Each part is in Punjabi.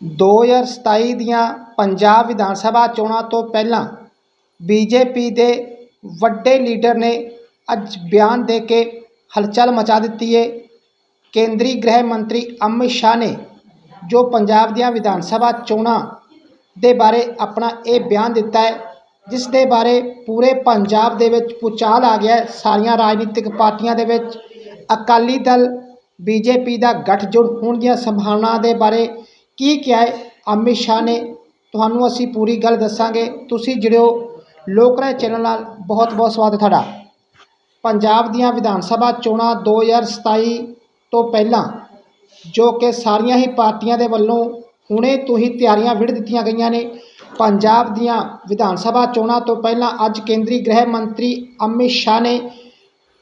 2027 ਦੀਆਂ ਪੰਜਾਬ ਵਿਧਾਨ ਸਭਾ ਚੋਣਾਂ ਤੋਂ ਪਹਿਲਾਂ ਬੀਜੇਪੀ ਦੇ ਵੱਡੇ ਲੀਡਰ ਨੇ ਅੱਜ ਬਿਆਨ ਦੇ ਕੇ ਹਲਚਲ ਮਚਾ ਦਿੱਤੀ ਹੈ ਕੇਂਦਰੀ ਗ੍ਰਹਿ ਮੰਤਰੀ ਅਮਿਤ ਸ਼ਾਹ ਨੇ ਜੋ ਪੰਜਾਬ ਦੀਆਂ ਵਿਧਾਨ ਸਭਾ ਚੋਣਾਂ ਦੇ ਬਾਰੇ ਆਪਣਾ ਇਹ ਬਿਆਨ ਦਿੱਤਾ ਹੈ, ਜਿਸ ਦੇ ਬਾਰੇ ਪੂਰੇ ਪੰਜਾਬ ਦੇ ਵਿੱਚ ਭੂਚਾਲ ਆ ਗਿਆ ਸਾਰੀਆਂ ਰਾਜਨੀਤਿਕ ਪਾਰਟੀਆਂ ਦੇ ਵਿੱਚ ਅਕਾਲੀ ਦਲ ਬੀਜੇਪੀ ਦਾ ਗੱਠਜੋੜ ਹੋਣ ਦੀਆਂ ਸੰਭਾਵਨਾਵਾਂ ਦੇ ਬਾਰੇ ਕੀ ਕਿਹਾ ਹੈ? ਅਮਿਤ ਸ਼ਾਹ ਨੇ, ਤੁਹਾਨੂੰ ਅਸੀਂ ਪੂਰੀ ਗੱਲ ਦੱਸਾਂਗੇ। ਤੁਸੀਂ ਜੁੜਿਓ ਲੋਕ ਰਾਏ ਚੈਨਲ ਨਾਲ। ਬਹੁਤ ਬਹੁਤ ਸਵਾਗਤ ਤੁਹਾਡਾ। ਪੰਜਾਬ ਦੀਆਂ ਵਿਧਾਨ ਸਭਾ ਚੋਣਾਂ 2027 ਤੋਂ ਪਹਿਲਾਂ, ਜੋ ਕਿ ਸਾਰੀਆਂ ਹੀ ਪਾਰਟੀਆਂ ਦੇ ਵੱਲੋਂ ਹੁਣੇ ਤੋਂ ਹੀ ਤਿਆਰੀਆਂ ਵਿੜ ਦਿੱਤੀਆਂ ਗਈਆਂ ਨੇ। ਪੰਜਾਬ ਦੀਆਂ ਵਿਧਾਨ ਸਭਾ ਚੋਣਾਂ ਤੋਂ ਪਹਿਲਾਂ ਅੱਜ ਕੇਂਦਰੀ ਗ੍ਰਹਿ ਮੰਤਰੀ ਅਮਿਤ ਸ਼ਾਹ ਨੇ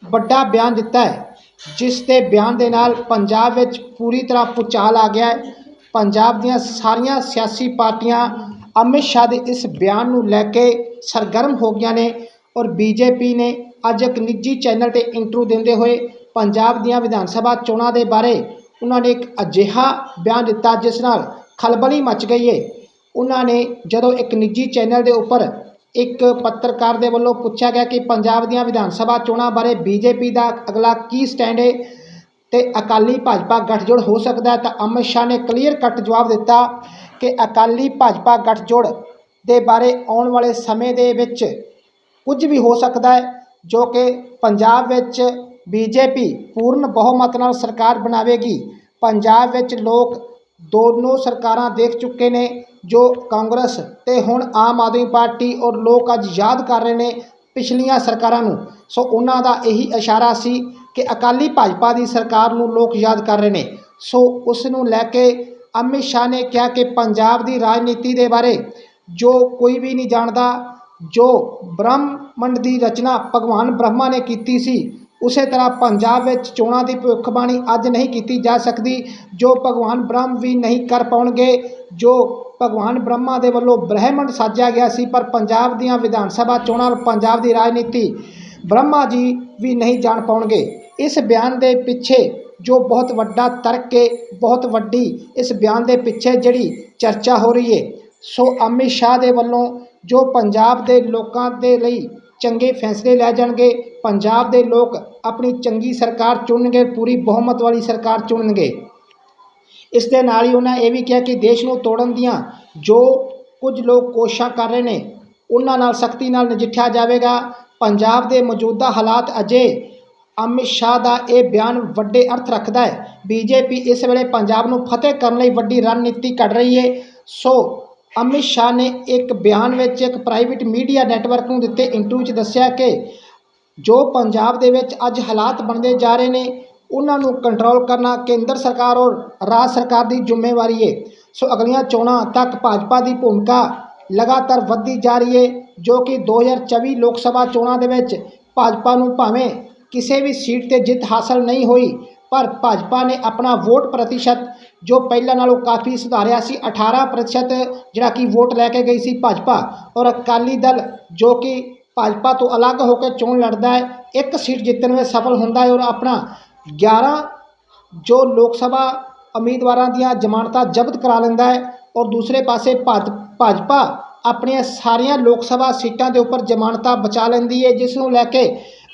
ਵੱਡਾ ਬਿਆਨ ਦਿੱਤਾ ਹੈ, ਜਿਸ ਦੇ ਬਿਆਨ ਦੇ ਨਾਲ ਪੰਜਾਬ ਵਿੱਚ ਪੂਰੀ ਤਰ੍ਹਾਂ ਭੂਚਾਲ ਆ ਗਿਆ ਹੈ। ਪੰਜਾਬ ਦੀਆਂ ਸਾਰੀਆਂ ਸਿਆਸੀ ਪਾਰਟੀਆਂ ਅਮਿਤ ਸ਼ਾਹ ਦੇ ਇਸ ਬਿਆਨ ਨੂੰ ਲੈ ਕੇ ਸਰਗਰਮ ਹੋ ਗਈਆਂ ਨੇ ਔਰ ਬੀਜੇਪੀ ਨੇ ਅੱਜ ਇੱਕ ਨਿੱਜੀ ਚੈਨਲ ਤੇ ਇੰਟਰਵਿਊ ਦਿੰਦੇ ਹੋਏ ਪੰਜਾਬ ਦੀਆਂ ਵਿਧਾਨ ਸਭਾ ਚੋਣਾਂ ਦੇ ਬਾਰੇ ਉਹਨਾਂ ਨੇ ਇੱਕ ਅਜਿਹਾ ਬਿਆਨ ਦਿੱਤਾ ਜਿਸ ਨਾਲ ਖਲਬਲੀ ਮਚ ਗਈ ਹੈ ਉਹਨਾਂ ਨੇ ਜਦੋਂ ਇੱਕ ਨਿੱਜੀ ਚੈਨਲ ਦੇ ਉੱਪਰ ਇੱਕ ਪੱਤਰਕਾਰ ਦੇ ਵੱਲੋਂ ਪੁੱਛਿਆ ਗਿਆ ਕਿ ਪੰਜਾਬ ਦੀਆਂ ਵਿਧਾਨ ਸਭਾ ਚੋਣਾਂ ਬਾਰੇ ਬੀਜੇਪੀ ਦਾ ਅਗਲਾ ਕੀ ਸਟੈਂਡ ਹੈ ਤੇ ਅਕਾਲੀ ਭਾਜਪਾ ਗੱਠਜੋੜ ਹੋ ਸਕਦਾ ਤਾਂ ਅਮਿਤ ਸ਼ਾਹ ਨੇ ਕਲੀਅਰ ਕੱਟ ਜਵਾਬ ਦਿੱਤਾ ਕਿ ਅਕਾਲੀ ਭਾਜਪਾ ਗੱਠਜੋੜ ਦੇ ਬਾਰੇ ਆਉਣ ਵਾਲੇ ਸਮੇਂ ਦੇ ਵਿੱਚ ਕੁਝ ਵੀ ਹੋ ਸਕਦਾ ਹੈ, ਜੋ ਕਿ ਪੰਜਾਬ ਵਿੱਚ ਬੀਜੇਪੀ ਪੂਰਨ ਬਹੁਮਤ ਨਾਲ ਸਰਕਾਰ ਬਣਾਵੇਗੀ। ਪੰਜਾਬ ਵਿੱਚ ਲੋਕ ਦੋਨੋਂ ਸਰਕਾਰਾਂ ਦੇਖ ਚੁੱਕੇ ਨੇ, ਜੋ ਕਾਂਗਰਸ ਤੇ ਹੁਣ ਆਮ ਆਦਮੀ ਪਾਰਟੀ ਔਰ ਲੋਕ ਅੱਜ ਯਾਦ ਕਰ ਰਹੇ ਨੇ ਪਿਛਲੀਆਂ ਸਰਕਾਰਾਂ ਨੂੰ। ਸੋ ਉਹਨਾਂ ਦਾ ਇਹੀ ਇਸ਼ਾਰਾ ਸੀ ਕਿ ਅਕਾਲੀ ਭਾਜਪਾ ਦੀ ਸਰਕਾਰ ਨੂੰ ਲੋਕ ਯਾਦ ਕਰ ਰਹੇ ਨੇ। ਸੋ ਉਸ ਨੂੰ ਲੈ ਕੇ ਅਮਿਤ ਸ਼ਾਹ ਨੇ ਕਿਹਾ ਕਿ ਪੰਜਾਬ ਦੀ ਰਾਜਨੀਤੀ ਦੇ ਬਾਰੇ ਜੋ ਕੋਈ ਵੀ ਨਹੀਂ ਜਾਣਦਾ, ਜੋ ਬ੍ਰਹਮੰਡ ਦੀ ਰਚਨਾ ਭਗਵਾਨ ਬ੍ਰਹਮਾ ਨੇ ਕੀਤੀ ਸੀ ਉਸੇ ਤਰ੍ਹਾਂ ਪੰਜਾਬ ਵਿੱਚ ਚੋਣਾਂ ਦੀ ਭਵਿੱਖਬਾਣੀ ਅੱਜ ਨਹੀਂ ਕੀਤੀ ਜਾ ਸਕਦੀ, ਜੋ ਭਗਵਾਨ ਬ੍ਰਹਮ ਵੀ ਨਹੀਂ ਕਰ ਪਾਉਣਗੇ, ਜੋ ਭਗਵਾਨ ਬ੍ਰਹਮਾ ਦੇ ਵੱਲੋਂ ਬ੍ਰਹਿਮੰਡ ਸਾਜਿਆ ਗਿਆ ਸੀ, ਪਰ ਪੰਜਾਬ ਦੀਆਂ ਵਿਧਾਨ ਸਭਾ ਚੋਣਾਂ ਔਰ ਪੰਜਾਬ ਦੀ ਰਾਜਨੀਤੀ ਬ੍ਰਹਮਾ ਜੀ ਵੀ ਨਹੀਂ ਜਾਣ ਪਾਉਣਗੇ। ਇਸ ਬਿਆਨ ਦੇ ਪਿੱਛੇ ਜੋ ਬਹੁਤ ਵੱਡਾ ਤਰਕ ਹੈ, ਬਹੁਤ ਵੱਡੀ ਇਸ ਬਿਆਨ ਦੇ ਪਿੱਛੇ ਜਿਹੜੀ ਚਰਚਾ ਹੋ ਰਹੀ ਹੈ, ਸੋ ਅਮਿਤ ਸ਼ਾਹ ਦੇ ਵੱਲੋਂ ਜੋ ਪੰਜਾਬ ਦੇ ਲੋਕਾਂ ਦੇ ਲਈ ਚੰਗੇ ਫੈਸਲੇ ਲੈ ਜਾਣਗੇ, ਪੰਜਾਬ ਦੇ ਲੋਕ ਆਪਣੀ ਚੰਗੀ ਸਰਕਾਰ ਚੁਣਨਗੇ, ਪੂਰੀ ਬਹੁਮਤ ਵਾਲੀ ਸਰਕਾਰ ਚੁਣਨਗੇ। ਇਸ ਦੇ ਨਾਲ ਹੀ ਉਹਨਾਂ ਇਹ ਵੀ ਕਿਹਾ ਕਿ ਦੇਸ਼ ਨੂੰ ਤੋੜਨ ਦੀਆਂ ਜੋ ਕੁਝ ਲੋਕ ਕੋਸ਼ਿਸ਼ਾਂ ਕਰ ਰਹੇ ਨੇ, ਉਹਨਾਂ ਨਾਲ ਸਖਤੀ ਨਾਲ ਨਜਿੱਠਿਆ ਜਾਵੇਗਾ। ਪੰਜਾਬ ਦੇ ਮੌਜੂਦਾ ਹਾਲਾਤ ਅਜੇ ਅਮਿਤ ਸ਼ਾਹ ਦਾ ਇਹ ਬਿਆਨ ਵੱਡੇ ਅਰਥ ਰੱਖਦਾ ਹੈ। ਬੀਜੇਪੀ ਇਸ ਵੇਲੇ ਪੰਜਾਬ ਨੂੰ ਫਤਿਹ ਕਰਨ ਲਈ ਵੱਡੀ ਰਣਨੀਤੀ ਕੱਢ ਰਹੀ ਹੈ। ਸੋ ਅਮਿਤ ਸ਼ਾਹ ਨੇ ਇੱਕ ਬਿਆਨ ਵਿੱਚ ਇੱਕ ਪ੍ਰਾਈਵੇਟ ਮੀਡੀਆ ਨੈਟਵਰਕ ਨੂੰ ਦਿੱਤੇ ਇੰਟਰਵਿਊ 'ਚ ਦੱਸਿਆ ਕਿ ਜੋ ਪੰਜਾਬ ਦੇ ਵਿੱਚ ਅੱਜ ਹਾਲਾਤ ਬਣਦੇ ਜਾ ਰਹੇ ਨੇ, ਉਹਨਾਂ ਨੂੰ ਕੰਟਰੋਲ ਕਰਨਾ ਕੇਂਦਰ ਸਰਕਾਰ ਔਰ ਰਾਜ ਸਰਕਾਰ ਦੀ ਜ਼ਿੰਮੇਵਾਰੀ ਹੈ ਸੋ ਅਗਲੀਆਂ ਚੋਣਾਂ ਤੱਕ ਭਾਜਪਾ ਦੀ ਭੂਮਿਕਾ ਲਗਾਤਾਰ ਵੱਧਦੀ ਜਾ ਰਹੀ ਹੈ ਜੋ ਕਿ 2024 ਲੋਕ ਸਭਾ ਚੋਣਾਂ ਦੇ ਵਿੱਚ ਭਾਜਪਾ ਨੂੰ ਭਾਵੇਂ ਕਿਸੇ ਵੀ ਸੀਟ ਤੇ ਜਿੱਤ ਹਾਸਲ ਨਹੀਂ ਹੋਈ, ਪਰ ਭਾਜਪਾ ਨੇ ਆਪਣਾ ਵੋਟ ਪ੍ਰਤੀਸ਼ਤ, ਜੋ ਪਹਿਲਾਂ ਨਾਲੋਂ ਕਾਫੀ ਸੁਧਾਰਿਆ ਸੀ 18 ਪ੍ਰਤੀਸ਼ਤ ਜਿਹੜਾ ਕਿ ਵੋਟ ਲੈ ਕੇ ਗਈ ਸੀ ਭਾਜਪਾ ਔਰ ਅਕਾਲੀ ਦਲ, ਜੋ ਕਿ ਭਾਜਪਾ ਤੋਂ ਅਲੱਗ ਹੋ ਕੇ ਚੋਣ ਲੜਦਾ ਹੈ, ਇੱਕ ਸੀਟ ਜਿੱਤਣ ਵਿੱਚ ਸਫਲ ਹੁੰਦਾ ਹੈ ਔਰ ਆਪਣਾ 11 ਜੋ ਲੋਕ ਸਭਾ ਉਮੀਦਵਾਰਾਂ ਦੀਆਂ ਜ਼ਮਾਨਤਾਂ ਜ਼ਬਤ ਕਰਾ ਲੈਂਦਾ ਹੈ ਔਰ ਦੂਸਰੇ ਪਾਸੇ ਭਾਜ- ਭਾਜਪਾ ਆਪਣੀਆਂ ਸਾਰੀਆਂ ਲੋਕ ਸਭਾ ਸੀਟਾਂ ਦੇ ਉੱਪਰ ਜ਼ਮਾਨਤਾਂ ਬਚਾ ਲੈਂਦੀ ਹੈ, ਜਿਸ ਨੂੰ ਲੈ ਕੇ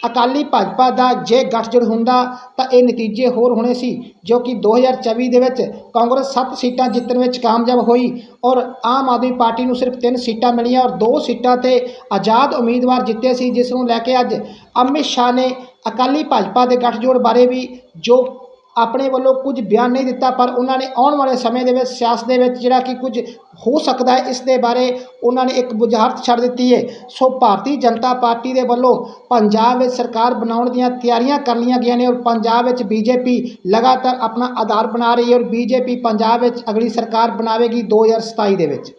ਅਕਾਲੀ ਭਾਜਪਾ ਦਾ ਜੇ ਗੱਠਜੋੜ ਹੁੰਦਾ ਤਾਂ ਇਹ ਨਤੀਜੇ ਹੋਰ ਹੋਣੇ ਸੀ, ਜੋ ਕਿ 2024 ਦੇ ਵਿੱਚ ਕਾਂਗਰਸ 7 ਸੀਟਾਂ ਜਿੱਤਣ ਵਿੱਚ ਕਾਮਯਾਬ ਹੋਈ ਔਰ ਆਮ ਆਦਮੀ ਪਾਰਟੀ ਨੂੰ ਸਿਰਫ 3 ਸੀਟਾਂ ਮਿਲੀਆਂ ਔਰ 2 ਸੀਟਾਂ ਤੇ ਆਜ਼ਾਦ ਉਮੀਦਵਾਰ ਜਿੱਤੇ ਸੀ, ਜਿਸ ਨੂੰ ਲੈ ਕੇ ਅੱਜ ਅਮਿਤ ਸ਼ਾਹ ਨੇ ਅਕਾਲੀ ਭਾਜਪਾ ਦੇ ਗੱਠਜੋੜ ਬਾਰੇ ਵੀ ਜੋ ਆਪਣੇ ਵੱਲੋਂ ਕੁਝ ਬਿਆਨ ਨਹੀਂ ਦਿੱਤਾ, ਪਰ ਉਹਨਾਂ ਨੇ ਆਉਣ ਵਾਲੇ ਸਮੇਂ ਦੇ ਵਿੱਚ, ਸਿਆਸਤ ਦੇ ਵਿੱਚ ਜਿਹੜਾ ਕਿ ਕੁਝ ਹੋ ਸਕਦਾ ਹੈ, ਇਸ ਦੇ ਬਾਰੇ ਉਹਨਾਂ ਨੇ ਇੱਕ ਬੁਝਾਰਤ ਛੱਡ ਦਿੱਤੀ ਹੈ। ਸੋ ਭਾਰਤੀ ਜਨਤਾ ਪਾਰਟੀ ਦੇ ਵੱਲੋਂ ਪੰਜਾਬ ਵਿੱਚ ਸਰਕਾਰ ਬਣਾਉਣ ਦੀਆਂ ਤਿਆਰੀਆਂ ਕਰ ਲਈਆਂ ਗਈਆਂ ਨੇ ਔਰ ਪੰਜਾਬ ਵਿੱਚ ਬੀਜੇਪੀ ਲਗਾਤਾਰ ਆਪਣਾ ਆਧਾਰ ਬਣਾ ਰਹੀ ਹੈ ਔਰ ਬੀਜੇਪੀ ਪੰਜਾਬ ਵਿੱਚ ਅਗਲੀ ਸਰਕਾਰ ਬਣਾਵੇਗੀ 2027 ਦੇ ਵਿੱਚ।